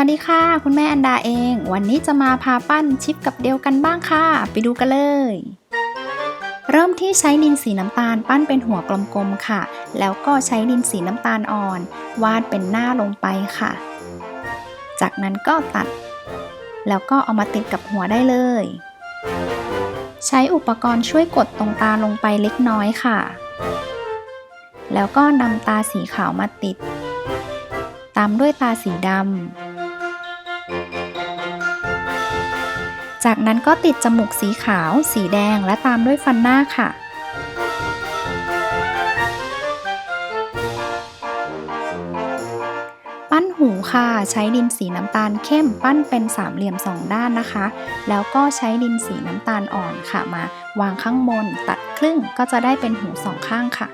วัสดีค่ะ คุณแม่อันดาเอง วันนี้จะมาพาปั้นชิปกับเดลกันบ้างค่ะ ไปดูกันเลย เริ่มที่ใช้ดินสีน้ำตาลปั้นเป็นหัวกลมๆค่ะ แล้วก็ใช้ดินสีน้ำตาลอ่อน วาดเป็นหน้าลงไปค่ะ จากนั้นก็ตัด แล้วก็เอามาติดกับหัวได้เลย ใช้อุปกรณ์ช่วยกดตรงตาลงไปเล็กน้อยค่ะ แล้วก็นำตาสีขาวมาติด ตามด้วยตาสีดำ จากนั้นก็ติดจมูกสีขาว สีแดง และตามด้วยฟันหน้าค่ะ ปั้นหูค่ะ ใช้ดินสีน้ำตาลเข้มปั้นเป็นสามเหลี่ยมสองด้านนะคะ แล้วก็ใช้ดินสีน้ำตาลอ่อนค่ะมาวางข้างบนตัดครึ่งก็จะได้เป็นหูสองข้างค่ะ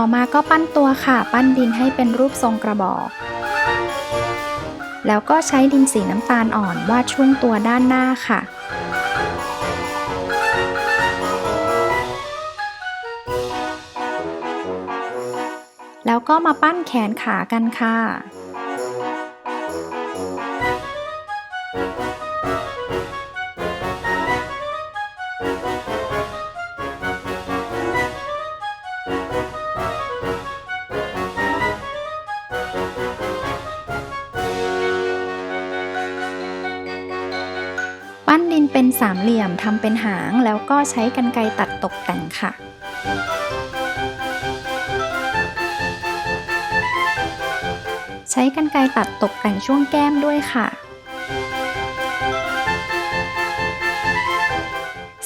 ต่อมาก็ปั้นตัวค่ะ ปั้นดินให้เป็นรูปทรงกระบอก แล้วก็ใช้ดินสีน้ำตาลอ่อนวาดช่วงตัวด้านหน้าค่ะแล้วก็มาปั้นแขนขากันค่ะ ปั้นดินเป็นสามเหลี่ยมทำเป็นหางแล้วก็ใช้กรรไกรตัดตกแต่งค่ะใช้กรรไกรตัดตกแต่งช่วงแก้มด้วยค่ะ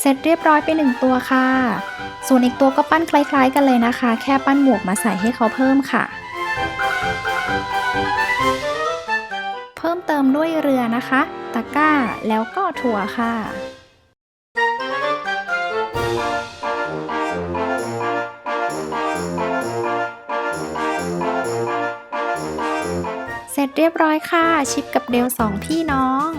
เสร็จเรียบร้อยไปหนึ่งตัวค่ะ ส่วนอีกตัวก็ปั้นคล้าย ๆ กันเลยนะคะ แค่ปั้นหมวกมาใส่ให้เขาเพิ่มค่ะ ด้วยเรือนะคะ ตะกร้าแล้วก็ถั่วค่ะเสร็จเรียบร้อยค่ะ ชิปกับเดลสองพี่น้อง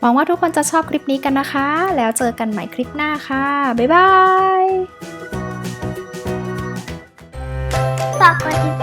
หวังว่าทุกคนจะชอบคลิปนี้กันนะคะ แล้วเจอกันใหม่คลิปหน้าค่ะ บ๊ายบายฝากกดติด